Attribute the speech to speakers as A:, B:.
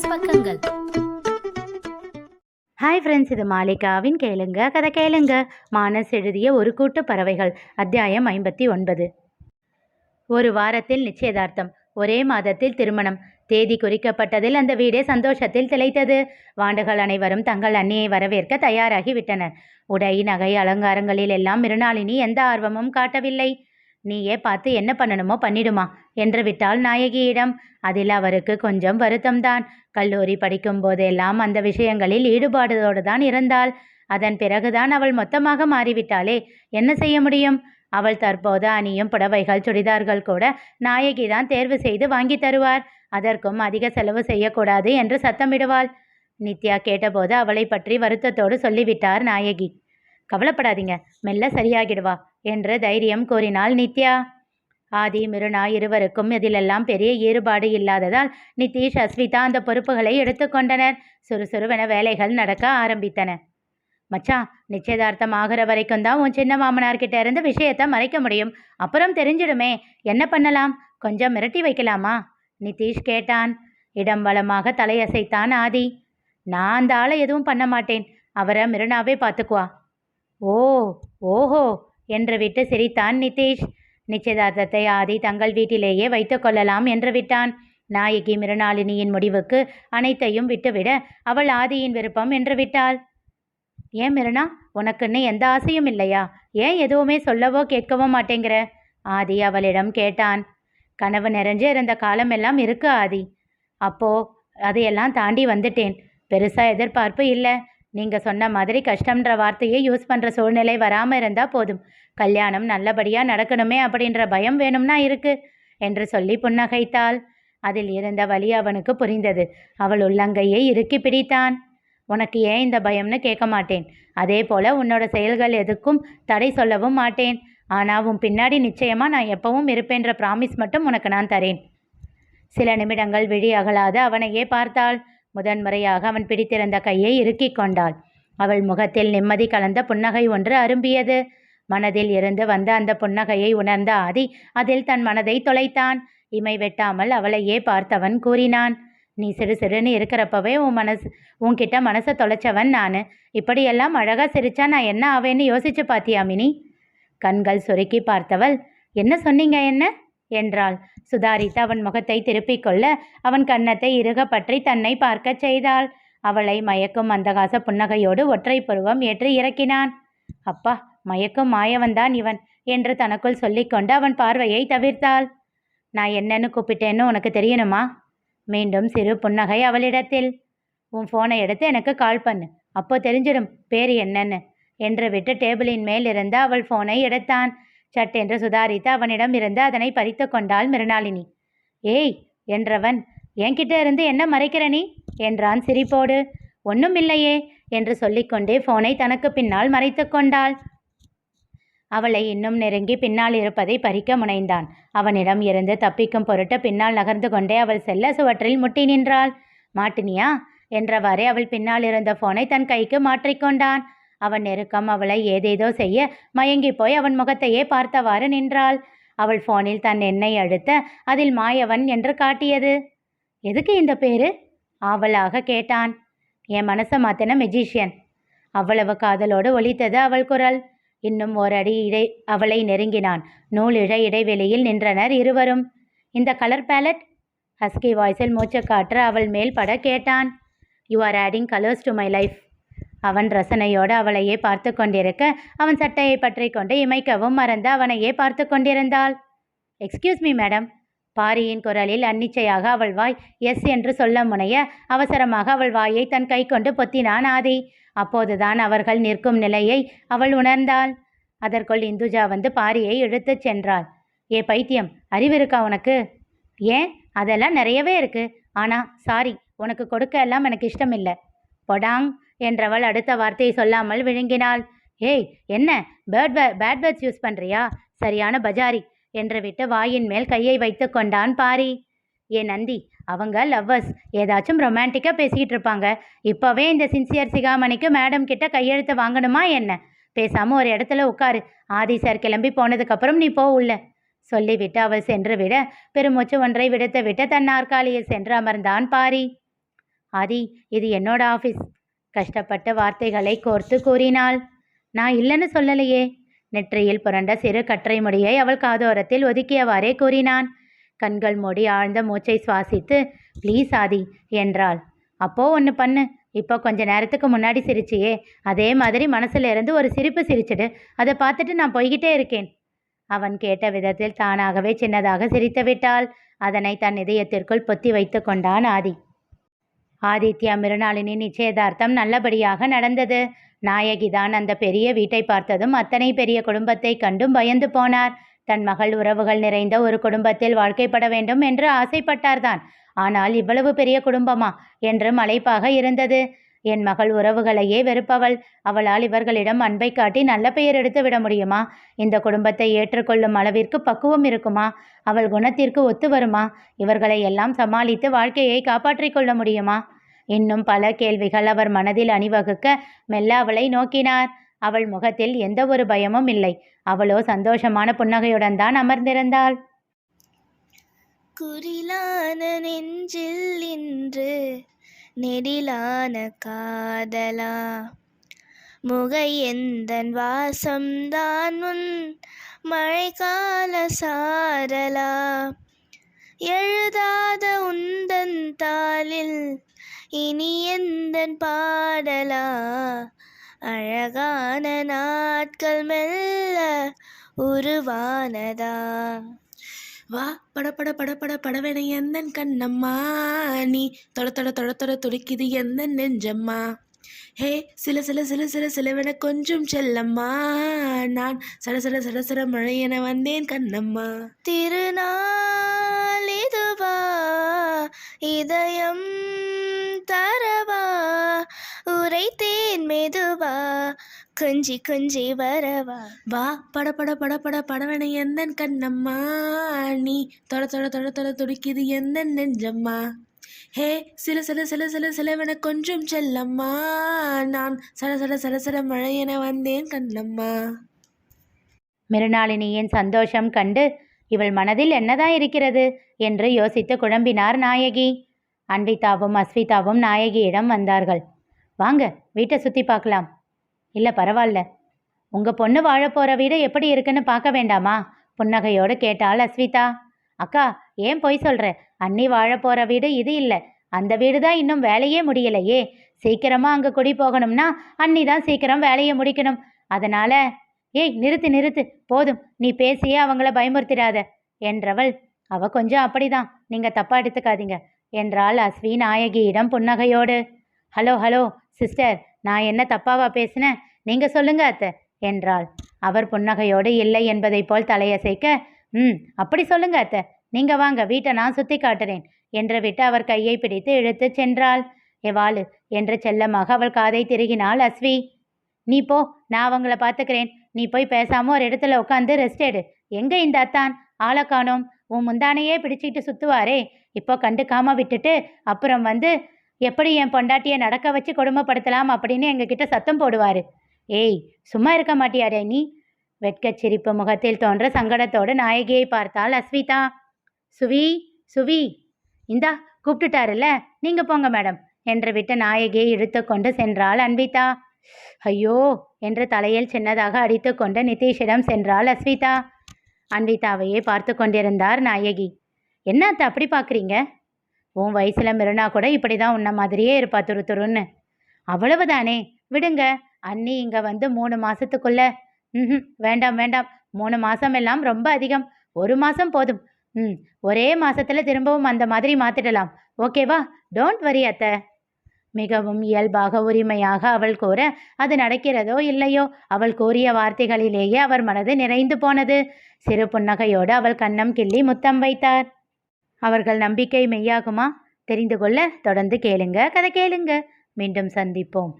A: மானஸ் பக்கங்கள்.
B: Hi friends இது மாலிகாவின் கேளுங்க கதை கேளுங்க. மானஸ் எழுதிய ஒரு கூட்டு பறவைகள் அத்தியாயம் ஐம்பத்தி ஒன்பது. ஒரு வாரத்தில் நிச்சயதார்த்தம் ஒரே மாதத்தில் திருமணம். தேதி குறிக்கப்பட்டதில் அந்த வீடே சந்தோஷத்தில் திளைத்தது. வாண்டுகள் அனைவரும் தங்கள் அண்ணியை வரவேற்க தயாராகி விட்டனர். உடை நகை அலங்காரங்களில் எல்லாம் மிருணாளினி எந்த ஆர்வமும் காட்டவில்லை. நீயே பார்த்து என்ன பண்ணணுமோ பண்ணிடுமா என்று விட்டாள் நாயகியிடம். அதில் அவருக்கு கொஞ்சம் வருத்தம்தான். கல்லூரி படிக்கும் போதெல்லாம் அந்த விஷயங்களில் ஈடுபாடுதோடு தான் இருந்தாள். அதன் பிறகுதான் அவள் மொத்தமாக மாறிவிட்டாளே. என்ன செய்ய முடியும்? அவள் தற்போது அணியும் புடவைகள் சுடிதார்கள் கூட நாயகி தான் தேர்வு செய்து வாங்கி தருவார். அதற்கும் அதிக செலவு செய்யக்கூடாது என்று சத்தமிடுவாள். நித்யா கேட்டபோது அவளை பற்றி வருத்தத்தோடு சொல்லிவிட்டார் நாயகி. கவலைப்படாதீங்க. மெல்ல சரியாகிடுவா. என்று தைரியம் கூறினாள் நித்யா. ஆதி மிருனா இருவருக்கும் இதிலெல்லாம் பெரிய ஈடுபாடு இல்லாததால் நிதிஷ் அஸ்விதா அந்த பொறுப்புகளை எடுத்துக்கொண்டனர் சுறுசுறுவென வேலைகள் நடக்க ஆரம்பித்தன. மச்சான் நிச்சயதார்த்தம் ஆகிற வரைக்கும் தான் உன் சின்ன மாமனார்கிட்ட இருந்து விஷயத்த மறைக்க முடியும். அப்புறம் தெரிஞ்சிடுமே. என்ன பண்ணலாம்? கொஞ்சம் மிரட்டி வைக்கலாமா? நிதிஷ் கேட்டான். இடம் வளமாக தலையசைத்தான் ஆதி. நான் அந்த ஆளை எதுவும் பண்ண மாட்டேன். அவரை மிருனாவே பார்த்துக்குவா. ஓ ஓஹோ! என்று விட்டு சிரித்தான் நிதிஷ். நிச்சயதார்த்தத்தை ஆதி தங்கள் வீட்டிலேயே வைத்துக் கொள்ளலாம் என்று விட்டான். நாயகி மிருணாளினியின் முடிவுக்கு அனைத்தையும் விட்டுவிட அவள் ஆதியின் விருப்பம் என்று விட்டாள். ஏன் மிருணா உனக்குன்னு எந்த ஆசையும் இல்லையா? ஏன் எதுவுமே சொல்லவோ கேட்கவோ மாட்டேங்கிற? ஆதி அவளிடம் கேட்டான். கனவு நிறைஞ்சு இருந்த காலமெல்லாம் இருக்கு ஆதி. அப்போ அதையெல்லாம் தாண்டி வந்துட்டேன். பெருசா எதிர்பார்ப்பு இல்லை. நீங்கள் சொன்ன மாதிரி கஷ்டம்ன்ற வார்த்தையை யூஸ் பண்ணுற சூழ்நிலை வராமல் இருந்தால் போதும். கல்யாணம் நல்லபடியாக நடக்கணுமே அப்படின்ற பயம் வேணும்னா இருக்கு என்று சொல்லி புன்னகைத்தாள். அதில் இருந்த வழி அவனுக்கு புரிந்தது. அவள் உள்ளங்கையை இறுக்கி பிடித்தான். உனக்கு ஏன் இந்த பயம்னு கேட்க மாட்டேன். அதே போல உன்னோட செயல்கள் எதுக்கும் தடை சொல்லவும் மாட்டேன். ஆனால் உன் பின்னாடி நிச்சயமா நான் எப்பவும் இருப்பேன்ற ப்ராமிஸ் மட்டும் உனக்கு நான் தரேன். சில நிமிடங்கள் விழி அகலாது அவனையே பார்த்தாள். முதன்முறையாக அவன் பிடித்திருந்த கையை இறுக்கிக் கொண்டாள். அவள் முகத்தில் நிம்மதி கலந்த புன்னகை ஒன்று அரும்பியது. மனதில் இருந்து வந்த அந்த புன்னகையை உணர்ந்த ஆதி அதில் தன் மனதை தொலைத்தான். இமை வெட்டாமல் அவளையே பார்த்தவன் கூறினான் நீ சிறு சிறுன்னு இருக்கிறப்பவே உன் மனசு உன்கிட்ட மனசை தொலைச்சவன் நான். இப்படியெல்லாம் அழகா சிரிச்சா நான் என்ன ஆவேன்னு யோசிச்சு பாத்தியா மினி? கண்கள் சுருக்கி பார்த்தவள் என்ன சொன்னீங்க என்ன? என்றாள். சுதாரித்து அவன் முகத்தை திருப்பிக் கொள்ள அவன் கன்னத்தை இறுக பற்றி தன்னை பார்க்கச் செய்தாள். அவளை மயக்கும் அந்தகாச புன்னகையோடு ஒற்றை புருவம் ஏற்று இறக்கினான். அப்பா மயக்கும் மாயவன்தான் இவன் என்று தனக்குள் சொல்லிக்கொண்டு அவன் பார்வையை தவிர்த்தாள். நான் என்னன்னு கூப்பிட்டேன்னு உனக்கு தெரியணுமா? மீண்டும் சிறு புன்னகை அவளிடத்தில். உன் ஃபோனை எடுத்து எனக்கு கால் பண்ணு. அப்போ தெரிஞ்சிடும் பேர் என்னன்னு என்று விட்டு டேபிளின் மேல் இருந்து அவள் ஃபோனை எடுத்தான். சட்டென்று சுதாரித்து அவனிடம் இருந்து அதனை பறித்து கொண்டாள் மிருணாளினி ஏய் என்றவன் என்கிட்ட இருந்து என்ன மறைக்கிற நீ? என்றான் சிரிப்போடு. ஒன்றும் இல்லையே என்று சொல்லிக்கொண்டே ஃபோனை தனக்கு பின்னால் மறைத்து கொண்டாள். அவளை இன்னும் நெருங்கி பின்னால் இருப்பதை பறிக்க முனைந்தான். அவனிடம் இருந்து தப்பிக்கும் பொருட்டு பின்னால் நகர்ந்து கொண்டே அவள் செல்ல சுவற்றில் முட்டி நின்றாள். மாட்டினியா? என்றவாறே அவள் பின்னால் இருந்த ஃபோனை தன் கைக்கு மாற்றிக்கொண்டான் அவன் நெருக்கம் அவளை ஏதேதோ செய்ய மயங்கி போய் அவன் முகத்தையே பார்த்தவாறு நின்றாள். அவள் ஃபோனில் தன் எண்ணெய் அழுத்த அதில் மாயவன் என்று காட்டியது. எதுக்கு இந்த பேரு? ஆவலாக கேட்டான். என் மனசை மாத்தின மெஜிஷியன். அவ்வளவு காதலோடு ஒலித்தது அவள் குரல். இன்னும் ஓரடி இடை அவளை நெருங்கினான். நூலிழ இடைவெளியில் நின்றனர் இருவரும். இந்த கலர் பேலட்? ஹஸ்கி வாய்ஸில் மூச்சு காற்று அவள் மேல் பட கேட்டான். You are adding colours to my life அவன் ரசனையோடு அவளையே பார்த்து கொண்டிருக்க அவன் சட்டையை பற்றி கொண்டு இமைக்கவும் மறந்து அவனையே பார்த்து கொண்டிருந்தாள். எக்ஸ்கியூஸ் மீ மேடம் பாரியின் குரலில் அன்னிச்சையாக அவள் வாய் எஸ் என்று சொல்ல முனைய அவசரமாக அவள் வாயை தன் கை கொண்டு பொத்தினான் ஆதி. அப்போதுதான் அவர்கள் நிற்கும் நிலையை அவள் உணர்ந்தாள். அதற்குள் இந்துஜா வந்து பாரியை இழுத்துச் சென்றாள். ஏ பைத்தியம் அறிவு இருக்கா உனக்கு? ஏன்? அதெல்லாம் நிறையவே இருக்கு. ஆனா சாரி உனக்கு கொடுக்க எல்லாம் எனக்கு இஷ்டம் இல்லை பொடாங் என்றவள் அடுத்த வார்த்தையை சொல்லாமல் விழுங்கினாள். ஏய் என்ன? பேர்ட் பேட் பேர்ட்ஸ் யூஸ் பண்ணுறியா சரியான பஜாரி என்று விட்டு வாயின் மேல் கையை வைத்து கொண்டான் பாரி. ஏ நந்தி அவங்க லவ்வர்ஸ். ஏதாச்சும் ரொமான்டிக்காக பேசிக்கிட்டு இருப்பாங்க. இப்போவே இந்த சின்சியர் சிகாமணிக்கு மேடம் கிட்ட கையெழுத்து வாங்கணுமா என்ன? பேசாமல் ஒரு இடத்துல உட்காரு. ஆதி சார் கிளம்பி போனதுக்கப்புறம் நீ போ உள்ள சொல்லிவிட்டு அவள் சென்று விட பெருமூச்சு ஒன்றை விடுத்து விட்டு தன் நாற்காலியில் சென்று அமர்ந்தான் பாரி. ஆதி இது என்னோட ஆஃபீஸ் கஷ்டப்பட்ட வார்த்தைகளை கோர்த்து கூறினாள். நான் இல்லைன்னு சொல்லலையே. நெற்றியில் புரண்ட சிறு கற்றை முடியை அவள் காதோரத்தில் ஒதுக்கியவாறே கூறினான். கண்கள் மூடி ஆழ்ந்த மூச்சை சுவாசித்து ப்ளீஸ் ஆதி என்றாள். அப்போ ஒன்று பண்ணு. இப்போ கொஞ்ச நேரத்துக்கு முன்னாடி சிரிச்சியே. அதே மாதிரி மனசுல இருந்து ஒரு சிரிப்பு சிரிச்சிடு. அதை பார்த்துட்டு நான் போய்கிட்டே இருக்கேன். அவன் கேட்ட விதத்தில் தானாகவே சின்னதாக சிரித்து விட்டாள். அதனை தன் இதயத்திற்குள் பொத்தி வைத்து கொண்டான் ஆதி. ஆதித்யா மிருணாளினி நிச்சயதார்த்தம் நல்லபடியாக நடந்தது. நாயகிதான் அந்த பெரிய வீட்டை பார்த்ததும் அத்தனை பெரிய குடும்பத்தை கண்டும் பயந்து போனார். தன் மகள் உறவுகள் நிறைந்த ஒரு குடும்பத்தில் வாழ்க்கைப்பட வேண்டும் என்று ஆசைப்பட்டார்தான். ஆனால் இவ்வளவு பெரிய குடும்பமா? என்று மலைப்பாக இருந்தது. என் மகள் உறவுகளையே வெறுப்பவள். அவளால் இவர்களிடம் அன்பை காட்டி நல்ல பெயர் எடுத்து விட முடியுமா? இந்த குடும்பத்தை ஏற்றுக்கொள்ளும் அளவிற்கு பக்குவம் இருக்குமா? அவள் குணத்திற்கு ஒத்து வருமா? இவர்களை எல்லாம் சமாளித்து வாழ்க்கையை காப்பாற்றிக் கொள்ள முடியுமா? இன்னும் பல கேள்விகள் அவர் மனதில் அணிவகுக்க மெல்ல அவளை நோக்கினார். அவள் முகத்தில் எந்த ஒரு பயமும் இல்லை. அவளோ சந்தோஷமான புன்னகையுடன் தான் அமர்ந்திருந்தாள்.
A: குறிலான நெஞ்சில் இன்று நெடிலான காதலா? முகை எந்தன் வாசம்தான் உன் மழைக்கால சாரலா? எழுதாத உந்தன் தாளில் இனி எந்தன் பாடலா? அழகான நாட்கள் மெல்ல உருவானதா?
C: வா பட பட பட பட படவென எந்தன் கண்ணம்மா? நீ தொட தொட தொட தொட துடிக்குது எந்த நெஞ்சம்மா? ஹே சில சில சில சில சிலவென கொஞ்சம் செல்லம்மா. நான் சட சட சட சட மழை என வந்தேன் கண்ணம்மா.
A: திருநாள் இதுவா? இதயம் தரவா? உரைத்தேன் மெதுவா? கொஞ்சி கொஞ்சி வரவா.
C: வா பட பட பட பட படவென எந்தன் கண்ணம்மா? நீ தொட தொட தொட தொட துடிக்குது எந்த நெஞ்சம்மா? ஹே சில சில சில சில சிலவென கொஞ்சம் செல்லம்மா. நான் சட சட சட சட மழை என வந்தேன் கண்ணம்மா.
B: மிருணாளினியின் சந்தோஷம் கண்டு இவள் மனதில் என்னதான் இருக்கிறது என்று யோசித்து குழம்பினார் நாயகி. அன்விதாவும் அஸ்விதாவும் நாயகியிடம் வந்தார்கள். வாங்க வீட்டை சுற்றி பார்க்கலாம். இல்லை பரவாயில்ல உங்கள் பொண்ணு வாழப்போகிற வீடு எப்படி இருக்குன்னு பார்க்க வேண்டாமா? புன்னகையோடு கேட்டாள் அஸ்விதா. அக்கா ஏன் பொய் சொல்கிற அண்ணி வாழப்போகிற வீடு இது இல்லை. அந்த வீடு தான் இன்னும் வேலையே முடியலையே. சீக்கிரமாக அங்கே குடி போகணும்னா அண்ணி தான் சீக்கிரம் வேலையை முடிக்கணும். அதனால் ஏய் நிறுத்து நிறுத்து. போதும். நீ பேசியே அவங்கள பயமுறுத்திடாத என்றவள் அவ கொஞ்சம் அப்படிதான். நீங்கள் தப்பா எடுத்துக்காதீங்க என்றாள் அஸ்வி நாயகியிடம் புன்னகையோடு. Hello hello sister. நான் என்ன தப்பாவா பேசினேன் நீங்க சொல்லுங்க அத்தை என்றாள். அவர் புன்னகையோடு இல்லை என்பதைப் போல் தலையசைக்க ம் அப்படி சொல்லுங்க அத்தை. நீங்க வாங்க வீட்டை நான் சுத்தி காட்டுறேன் என்று விட்டு அவர் கையை பிடித்து இழுத்துச் சென்றாள். எவாளு என்று செல்லமாக அவள் காதை திருகினாள் அஸ்வி. நீ போ நான் அவங்கள பார்த்துக்கிறேன் நீ போய் பேசாம ஒரு இடத்துல உட்காந்து ரெஸ்ட் எடு. எங்க இந்த அத்தான்? ஆளை காணோம். உன் முந்தானையே பிடிச்சிட்டு சுத்துவாரே. இப்போ கண்டுக்காம விட்டுட்டு அப்புறம் வந்து எப்படி என் பொண்டாட்டியை நடக்க வச்சு கொடுமைப்படுத்தலாம் அப்படின்னு எங்ககிட்ட சத்தம் போடுவார். ஏய் சும்மா இருக்க மாட்டியாடே நீ? வெட்கச் சிரிப்பு முகத்தில் தோன்ற சங்கடத்தோடு நாயகியை பார்த்தாள் அஸ்விதா. சுவி சுவி. இந்தா கூப்பிட்டுட்டாருல்ல? நீங்கள் போங்க மேடம் என்று விட்டு நாயகியை இழுத்து கொண்டு சென்றாள் அன்விதா ஐயோ என்று தலையில் சின்னதாக அடித்துக்கொண்டு நிதிஷிடம் சென்றாள் அஸ்விதா. அன்விதாவையே பார்த்து கொண்டிருந்தார் நாயகி. என்னத்தை அப்படி பார்க்குறீங்க? உன் வயசில் மிருனா கூட இப்படி தான் உன்ன மாதிரியே இருப்பா துரு துருன்னு. அவ்வளவுதானே? விடுங்க. அண்ணி இங்கே வந்து மூணு மாதத்துக்குள்ள ம் வேண்டாம் வேண்டாம். மூணு மாதம் எல்லாம் ரொம்ப அதிகம். ஒரு மாதம் போதும். ம். ஒரே மாதத்தில் திரும்பவும் அந்த மாதிரி மாற்றிடலாம் ஓகேவா? டோன்ட் வரி அத்தை. மிகவும் இயல்பாக உரிமையாக அவள் கூற அது நடக்கிறதோ இல்லையோ? அவள் கூறிய வார்த்தைகளிலேயே அவர் மனது நிறைந்து போனது. சிறு புன்னகையோடு அவள் கண்ணம் கிள்ளி முத்தம் வைத்தார். அவர்கள் நம்பிக்கை மெய்யாகுமா? தெரிந்து கொள்ள தொடர்ந்து கேளுங்க. கதை கேளுங்க. மீண்டும் சந்திப்போம்.